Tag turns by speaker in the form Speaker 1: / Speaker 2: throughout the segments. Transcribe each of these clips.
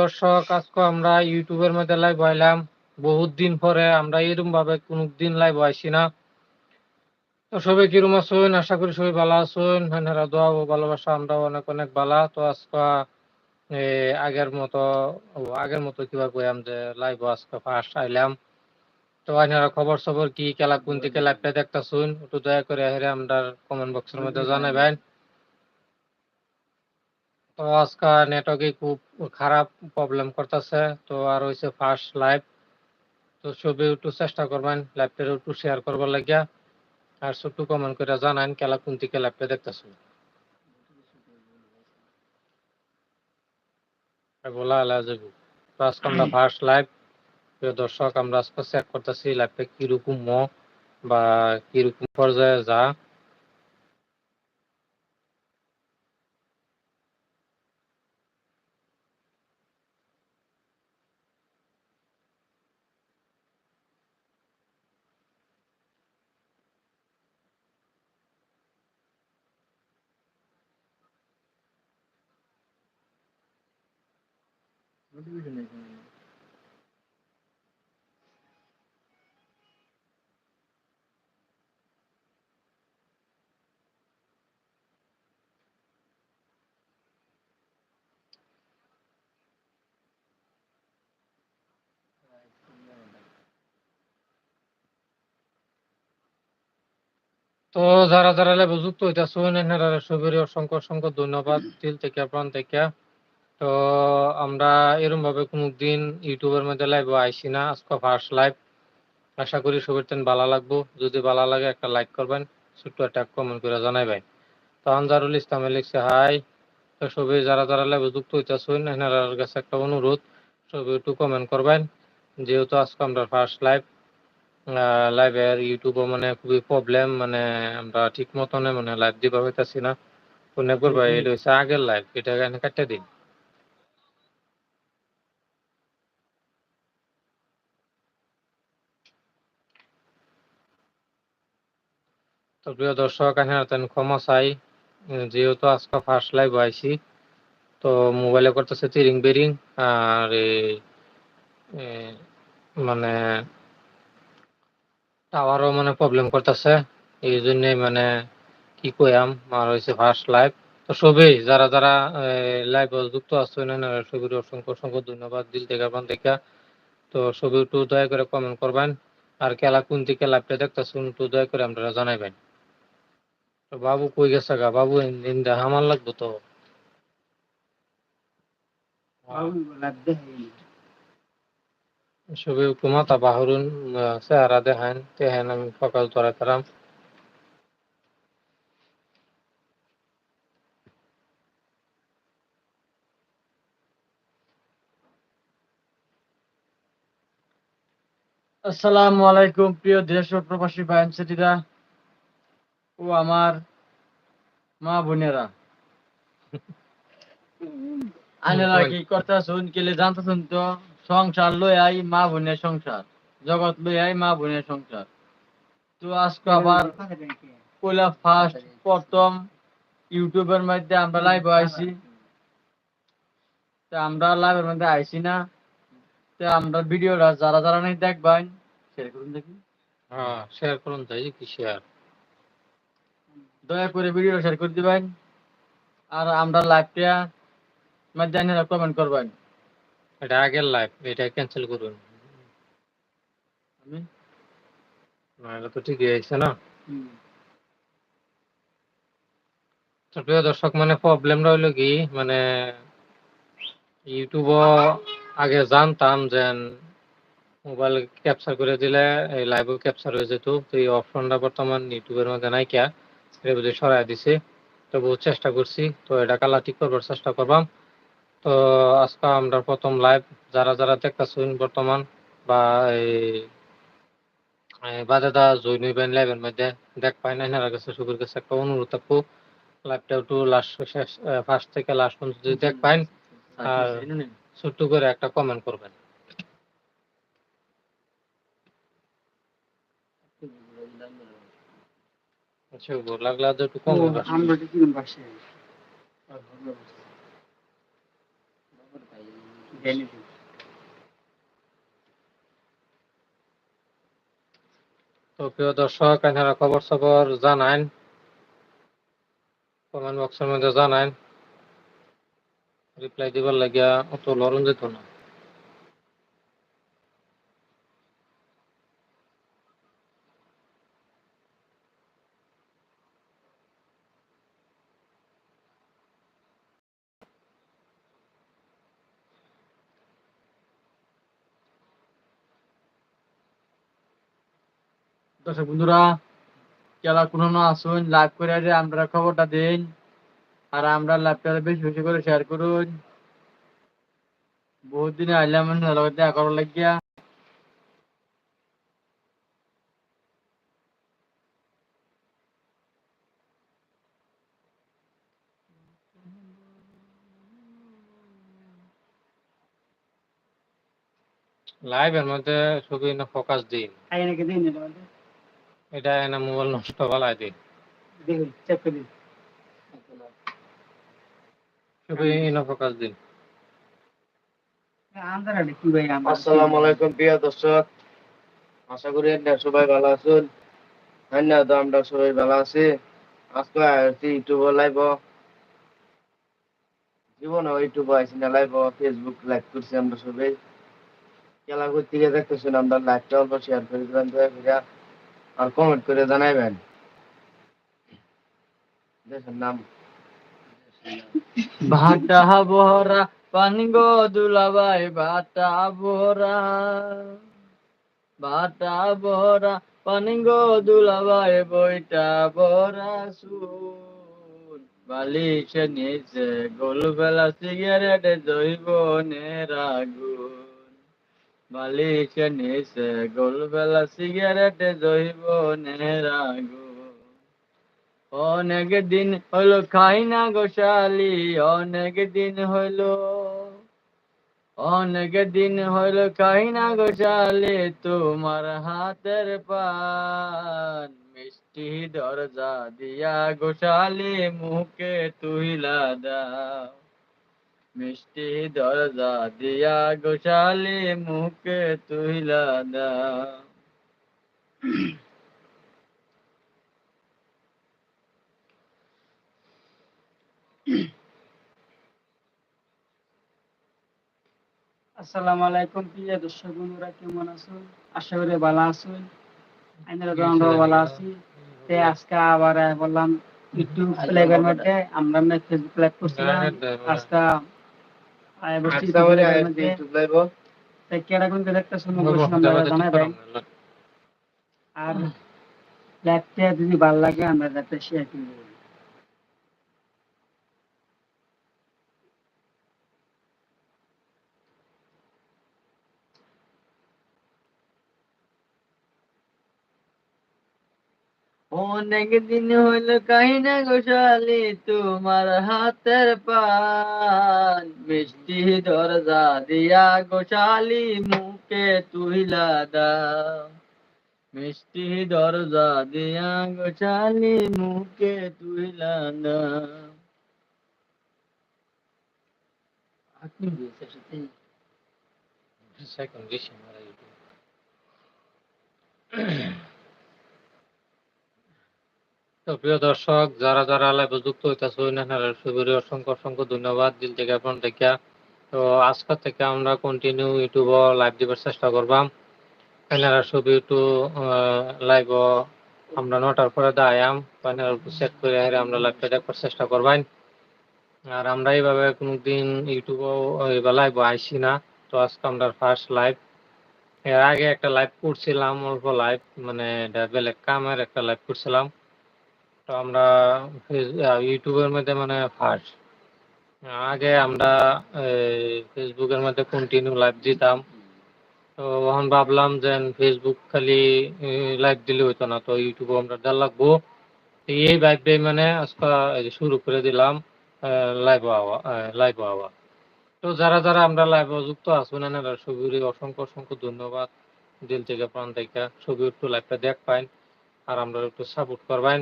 Speaker 1: দর্শক, আজকে আমরা ইউটিউবের মধ্যে লাইভ হইলাম। বহুত দিন পরে আমরা এরকম ভাবে কোন দিন লাইভ হইছি না। তো সবাই কিরম আছেন? আশা করি সবাই ভালো আছেন। হানারা দোয়া ও ভালোবাসা আমরা অনেক অনেক ভালো তো আজকে আগের মতো আগের মতো কিবা কইলাম যে লাইভ আজকে ফার্স্ট আইলাম। তো আপনারা খবর সবর কি খেলা কোন দিকে লাইভটা দেখতেছুন, একটু দয়া করে হেরে আমরা কমেন্ট বক্সের মধ্যে জানাবেন। তো আজকে নেটওয়ার্কে খুব খারাপ প্রবলেম করতেছে। তো আর হইছে ফার্স্ট লাইভ তো সবই একটু চেষ্টা করবেন লাইভটা একটু শেয়ার করবার লাগিয়া। আর ছোট্ট কমেন্ট করে জানান খেলা কোন দিকে লাইভটা দেখতেছেন? বলা আলা যাব তো আজকে আমরা ফার্স্ট লাইভ প্রিয় দর্শক আমরা আজকে চেক করতেছি লাইভটা কীরকম ম বা কীরকম পর্যায়ে যা। তো যারা যারা লাইভে যুক্ত হইতেছেন এনারা সবারই অসংখ্য অসংখ্য ধন্যবাদ। দিল থেকে প্রাণ থেকে। তো আমরা এরকম ভাবে কোনদিন ইউটিউবের মধ্যে লাইভ আইসি না। আজকে ফার্স্ট লাইভ আশা করি সবার তেন ভালো লাগবো। যদি ভালো লাগে একটা লাইক করবেন। ছোট্ট একটা কমেন্ট করে জানাইবেন। তো আনজারুল ইসলামে লিখছে হাই। তো সবাই যারা যারা লাইভে যুক্ত হইতেছেন এনারার কাছে একটা অনুরোধ। সবাই একটু কমেন্ট করবেন। যেহেতু আজকে আমরা ফার্স্ট লাইভ লাইভের ইউটিউবে মানে খুবই প্রবলেম মানে আমরা ঠিক মতনে মানে লাইভ দিবা হইতাছি না। অনেকবার ভাই এটা হচ্ছে আগের লাইভ এটা এখানে কাটতে দিন? তো প্রিয় দর্শক এখানে ক্ষমা চাই। যেহেতু আজকে ফার্স্ট লাইভ আইছি, তো মোবাইলে করতেছে তিরিং বেরিং, আর মানে টাওয়ারও মানে প্রবলেম করতেছে। এই জন্যে মানে কি কইয়াম, আর হয়েছে ফার্স্ট লাইভ তো সবই, যারা যারা লাইভ যুক্ত এনারা সবই অসংখ্য অসংখ্য ধন্যবাদ, দিল থেকে আপনার থেকে। তো সবই একটু দয়া করে কমেন্ট করবেন, আর খেলা কোন দিকে লাইভটা দেখতেছেন, একটু দয়া করে আপনারা জানাইবেন। তো বাবু কই গেছে গা? বাবু দিন দেখা আমার লাগবো তো। একটু মাথা বাহরুন চেহারা দেখান তেহেন আমি সকাল তোরা তারাম
Speaker 2: আসসালামু আলাইকুম প্রিয় দেশ ও প্রবাসী ভাইন সেটিরা ও আমার মা বোনেরা। আনেরা কি করতেছুন? কেলে জানতেছুন তো? সংসার লই আই মা বোনের সংসার। জগৎ লই আই মা বোনের সংসার। তো আজকে আবার পয়লা ফার্স্ট প্রথম ইউটিউবের মধ্যে আমরা লাইভ আইছি। তা আমরা লাইভের মধ্যে আইছি না। তা আমরা ভিডিওটা যারা যারা নাই দেখবেন শেয়ার করুন দেখি।
Speaker 1: হ্যাঁ শেয়ার করুন তাই কি শেয়ার
Speaker 2: দয়া করে ভিডিও শেয়ার করে দিবেন। আর আমরা লাইভটা মধ্যে কমেন্ট করবেন।
Speaker 1: এটা আগের লাইভ এটা ক্যান্সেল করুন।
Speaker 2: আমি?
Speaker 1: না এটা তো ঠিকই আছে না? প্রিয় দর্শক মানে প্রবলেম রইল কি? মানে ইউটিউব আগে জানতাম যে মোবাইল ক্যাপচার করে দিলে এই লাইভও ক্যাপচার হয়ে যেত। তো এই অপশনটা বর্তমান ইউটিউবের মধ্যে নাই কিয়া এটা বুঝে সরাই দিছে। তো বহু চেষ্টা করছি। তো এটা কালা ঠিক করবার চেষ্টা করবাম। তো আজকে আমরা প্রথম লাইভ যারা যারা দেখতেছেন বর্তমান বা এই বাদাদা জৈন হইবেন লাইভের মধ্যে দেখ পাই না এনার কাছে সবার কাছে একটা অনুরোধ থাকব। লাইভটা একটু লাস্ট শেষ ফার্স্ট থেকে লাস্ট পর্যন্ত যদি দেখ পাইন আর ছোট্ট করে একটা কমেন্ট করবেন। আচ্ছা ভালো লাগলে আর একটু কম হবে।
Speaker 3: আমরা কি কিরম বাসে
Speaker 1: তো। প্রিয় দর্শক আপনারা খবর সবর জানান। কমেন্ট বক্সের মধ্যে জানান। রিপ্লাই দিবার লাগিয়া অত লরণ যেত না।
Speaker 2: দর্শক বন্ধুরা খেলা কোনো না আসুন লাইভ করে আমরা খবরটা দিন। আর আমরা লাইভটা বেশি বেশি করে শেয়ার করুন। বহুত দিনে আইলাম লগে দেখা করার লাগিয়া।
Speaker 1: লাইভের মধ্যে ছবি না ফোকাস দিন। এটা এনে মোবাইল নষ্ট বালাই দিন ছবি না ফোকাস দিন
Speaker 3: আসসালামু আলাইকুম প্রিয় দর্শক। আশা করি সবাই ভালো আছেন। ধন্যবাদ তো আমরা সবাই ভালো আছি। আজকে ইউটিউব লাইভ জীবনে ইউটিউব আইসি না লাইভ ফেসবুক লাইভ করছি আমরা সবাই। খেলা করতে গিয়ে দেখতেছেন আমরা লাইভটা অল্প শেয়ার করে দিবেন দয়া করে আর কমেন্ট করে জানাইবেন। দেশের নাম।
Speaker 2: ভাটা ভরা, পানি গো দুলাবাই ভাটা ভরা। ভাটা ভরা, পানি গো দুলাবাই বইটা ভরা সুন বালিশে নিচে গোলবেলা সিগারেট জৈবনের আগুন বালিশে নিচে গোলবেলা সিগারেট জৈবনের আগুন অনেক দিন হলো খাই না গোশালি অনেক দিন হলো অনেক দিন হলো খাই না গোশালি তোমার হাতের পান মিষ্টি দরজা দিয়া গোশালি মুখে তুইলা দাও। মিষ্টি দরজা দিয়া গোশালি মুখে তুইলা দাও
Speaker 4: আসসালামু আলাইকুম প্রিয় দর্শক বন্ধুরা কেমন আছেন? আশা করি ভালো আছেন। আমরা আমরা ভালো আছি। তে আজকে আবার বললাম ইউটিউব লাইভের মধ্যে আমরা না ফেসবুক লাইভ করছিলাম। আজকে আর যদি ভালো লাগে আমরা শেয়ার করে
Speaker 2: অনেক দিন হইল কাহিনা গোশালি তোমার হাতের পান। মিষ্টি দরজা দিয়া গোশালি মুখে তুইলা দাও। মিষ্টি দরজা দিয়া গোশালি মুখে তুইলা দাও। আপনি দিয়েছে সাথে
Speaker 1: সেকেন্ড ডিসেম্বর ইউটিউব প্রিয় দর্শক, যারা যারা লাইভে যুক্ত হইতেছে ওনারা সবারই অসংখ্য অসংখ্য ধন্যবাদ দিল থেকে আপনার থেকে তো আজকে থেকে আমরা কন্টিনিউ ইউটিউব লাইভ দিবার চেষ্টা করবাম। এনারা সবই একটু লাইভ আমরা নটার পরে দায়াম এনারা সেট করে আমরা লাইভটা দেখবার চেষ্টা করবাম আর আমরা এইভাবে কোনোদিন ইউটিউবও এবার লাইভ আইসি না। তো আজকে আমরা ফার্স্ট লাইভ এর আগে একটা লাইভ করছিলাম, অল্প লাইভ মানে বেলেগ কামের একটা লাইভ করছিলাম। তো আমরা ইউটিউবের মধ্যে মানে ফার্স্ট আগে আমরা ফেসবুকের মধ্যে কন্টিনিউ লাইভ দিতাম। তো এখন ভাবলাম যে ফেসবুক খালি লাইভ দিলে হইতো না, তো ইউটিউবে আমরা দেওয়া লাগবো। এই ভাইবটাই মানে আজকে শুরু করে দিলাম লাইভ আওয়া লাইভ আওয়া তো যারা যারা আমরা লাইভ যুক্ত আছেন না সবুরই অসংখ্য অসংখ্য ধন্যবাদ। দিল থেকে প্রাণ থেকে সবই একটু লাইভটা দেখ পাইন, আর আমরা একটু সাপোর্ট করবেন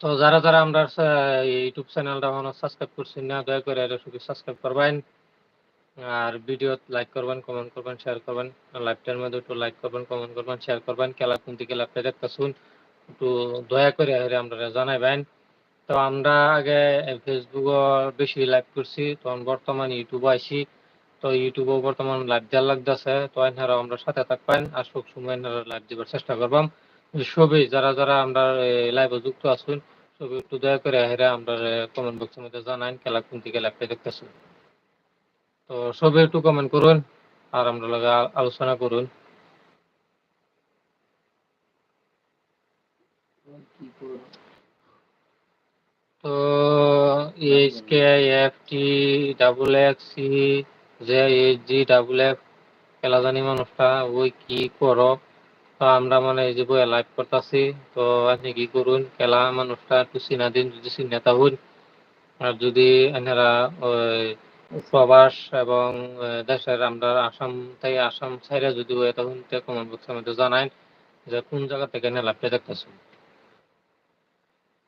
Speaker 1: তো যারা যারা আমরা ইউটিউব চ্যানেলটা এখনও সাবস্ক্রাইব করছেন না, দয়া করে এটা শুধু সাবস্ক্রাইব করবেন। আর ভিডিও লাইক করবেন কমেন্ট করবেন শেয়ার করবেন। লাইভটার মধ্যে একটু লাইক করবেন কমেন্ট করবেন শেয়ার করবেন। খেলা কোন দিকে লাইভটা দেখতেছুন, একটু দয়া করে আমরা জানাইবেন। তো আমরা আগে ফেসবুকও বেশি লাইভ করছি, তখন বর্তমান ইউটিউবে আইছি। তো ইউটিউবেও বর্তমান লাইভ দেওয়ার লাগতেছে, তো এনারা আমরা সাথে থাকবেন। আর সব সময় এনারা লাইভ দেওয়ার চেষ্টা করবাম। সবই যারা যারা আমরা লাইভে যুক্ত আছেন সবই একটু দয়া করে হেরে আমরা কমেন্ট বক্সের মধ্যে জানান খেলা কোন দিকে লাইভটা দেখতেছেন। তো সবাই একটু কমেন্ট করুন, আর আমরা লগে আলোচনা করুন। তো H K F T double X C J H G double F খেলা জানি মানুষটা, ওই কি করো? আমরা মানে এই যে বই লাইভ করতেছি, তো আপনি কি করুন, খেলা মানুষটা একটু চিনা দিন, যদি চিনে থাকুন আর যদি এনারা ওই প্রবাস এবং দেশের আমরা আসাম থেকে আসাম ছাইরা যদি হয়ে তখন কমেন্ট বক্সের মধ্যে জানাই যে কোন জায়গা থেকে এনে লাইভটা দেখতেছেন।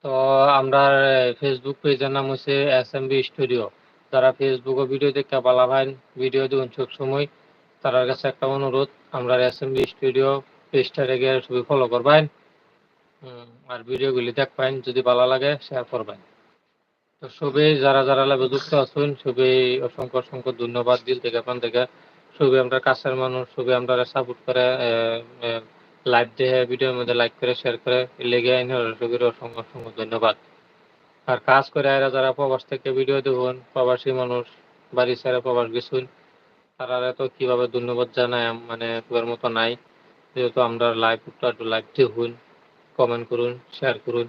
Speaker 1: তো আমরা ফেসবুক পেজের নাম হচ্ছে এস এম বি স্টুডিও যারা ফেসবুকে ভিডিও দেখতে পালা ভাই ভিডিও দেখুন সব সময় তার কাছে একটা অনুরোধ, আমরা এস এম বি স্টুডিও পেজটা রেখে সবই ফলো করবেন। আর ভিডিওগুলি দেখবেন, যদি ভালো লাগে শেয়ার করবেন। তো সবাই যারা যারা লাইভে যুক্ত আছেন সবাই অসংখ্য অসংখ্য ধন্যবাদ দিল থেকে আপনার থেকে। সবাই আমরা কাছের মানুষ সবাই আমরা সাপোর্ট করে লাইভ দেখে, ভিডিওর মধ্যে লাইক করে শেয়ার করে লেগে আইন সবাই অসংখ্য অসংখ্য ধন্যবাদ। আর কাজ করে এরা যারা প্রবাস থেকে ভিডিও দেখুন, প্রবাসী মানুষ, বাড়ি ছেড়ে প্রবাস গেছুন, তারা তো কীভাবে ধন্যবাদ জানায় মানে তোমার মতো নাই। যেহেতু আমরা লাইভ একটু লাইভ দেখুন কমেন্ট করুন শেয়ার করুন।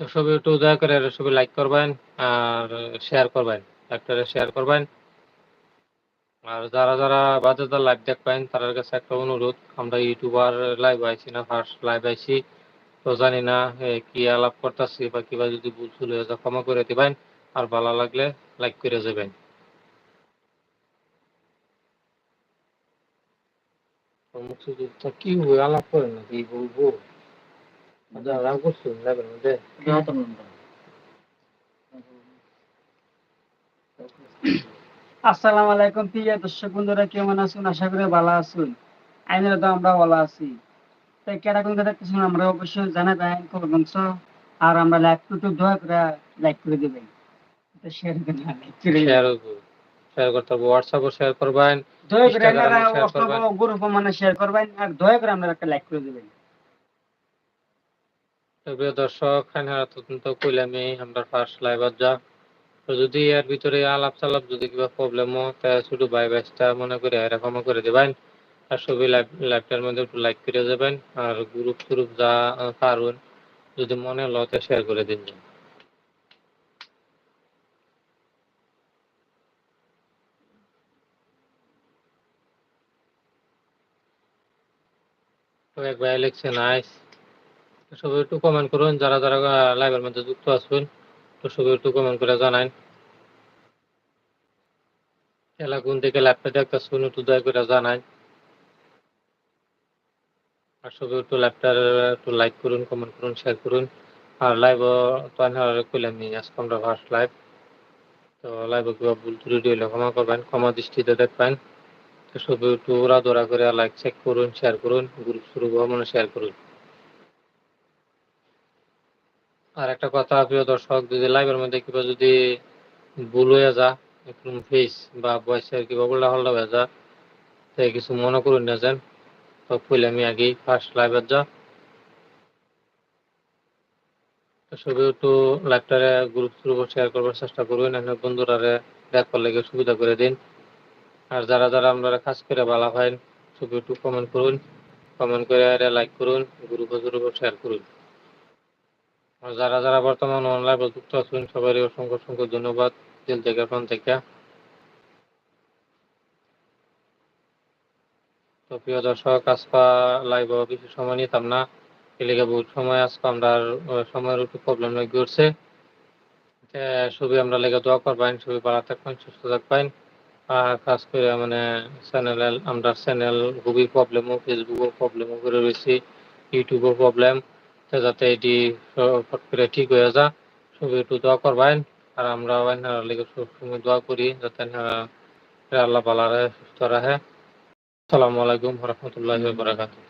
Speaker 1: তো সবাই একটু দয়া করে সবাই লাইক করবেন আর শেয়ার করবেন একটা শেয়ার করবেন। আর যারা যারা বাজার লাইভ দেখবেন, তাদের কাছে একটা অনুরোধ, আমরা ইউটিউবার লাইভ আইছি না ফার্স্ট লাইভ আইছি। তো জানি না কি আলাপ করতেছি বা কিবা যদি ভুল হয়ে যায় ক্ষমা করে দিবেন। আর ভালো লাগলে লাইক করে যাবেন। মুক্তিযুদ্ধ কি আলাপ করে না বলব? মধ্যে
Speaker 4: আসসালামু আলাইকুম প্রিয় দর্শক বন্ধুরা কেমন আছেন? আশা করি ভালো আছেন। আইনের তো আমরা ভালো আছি। তাই কেটা কোন দেখতেছেন আমরা অবশ্যই জানাবেন করবেন তো আর আমরা লাইক ইউটিউব দয়া করে লাইক করে দিবেন। শেয়ার করে লাইক করে। দিবেন।
Speaker 1: শেয়ার করতে হবে হোয়াটসঅ্যাপে শেয়ার করবেন
Speaker 4: দয়া করে আপনারা
Speaker 1: share করবেন।
Speaker 4: মানে শেয়ার করবেন আর দয়া করে আপনারা একটা লাইক করে দিবেন।
Speaker 1: প্রিয় দর্শক খানহারা তদন্ত কইলামি আমরা ফার্স্ট লাইভ যা। তো যদি এর ভিতরে আলাপ চালাপ যদি কিবা প্রবলেম হয় তা শুধু বাই বাইসটা মনে করে এরা ক্ষমা করে দেবেন। আর সবই লাইভ লাইভটার মধ্যে একটু লাইক করে যাবেন আর গ্রুপ ট্রুপ যা পারুন যদি মনে লতে শেয়ার করে দিন। এক ভাই লিখছে নাইস সবাই একটু কমেন্ট করুন, যারা যারা লাইভের মধ্যে যুক্ত আছেন, তো সবাই একটু কমেন্ট করে খেলা কোন একটু দয়া করে আর সবাই একটু লাইভটার একটু লাইক করুন কমেন্ট করুন শেয়ার করুন। আর লাইভ তো কইলাম নি, আজকে আমরা ফার্স্ট লাইভ তো লাইভে কিবা ভুল ত্রুটি ক্ষমা করবেন, ক্ষমা দৃষ্টিতে দেখবেন। তো সবাই একটু ওরা দৌড়া করে লাইক চেক করুন শেয়ার করুন গ্রুপ শুরু মানে শেয়ার করুন। আর একটা কথা, প্রিয় দর্শক, যদি লাইভের মধ্যে কিবা যদি ভুল হয়ে যা একদম ফেস বা বয়সের কিবা উল্টা হল্টা হয়ে যা তাই কিছু মনে করুন না যেন। তো কইলে আমি আগেই ফার্স্ট লাইভের যা। সবাই একটু লাইভটারে গ্রুপ গ্রুপ শেয়ার করবার চেষ্টা করবেন আপনার বন্ধুরা দেখবার লেগে সুবিধা করে দিন। আর যারা যারা আপনারা কাজ করে ভালো হয় সবাই একটু কমেন্ট করুন কমেন্ট করে লাইক করুন গ্রুপে গ্রুপে শেয়ার করুন। আর যারা যারা বর্তমান অনলাইন যুক্ত আছেন সবারই অসংখ্য অসংখ্য ধন্যবাদ। দিল থেকে ফোন থেকে। তো প্রিয় দর্শক আজকা লাইভ বেশি সময় নিতাম না। এলাকা বহুত সময় আজকে আমরা সময়ের একটু প্রবলেম লেগে তে সবই আমরা লেগে দোয়া করবেন সবই ভালো থাকবেন, সুস্থ থাকবেন। আর কাজ করে মানে চ্যানেল আমরা চ্যানেল খুবই প্রবলেমও ফেসবুকও প্রবলেমও করে রয়েছি ইউটিউবও প্রবলেম তো যাতে এটি ফট করে ঠিক হয়ে যা সবই একটু দোয়া করবেন, আর আমরা লেগে সবসময় দোয়া করি, যাতে আপনারা আল্লাহ ভালো রাখে সুস্থ রাখে আসসালামু আলাইকুম রহমতুল্লাহি বারাকাতুহু।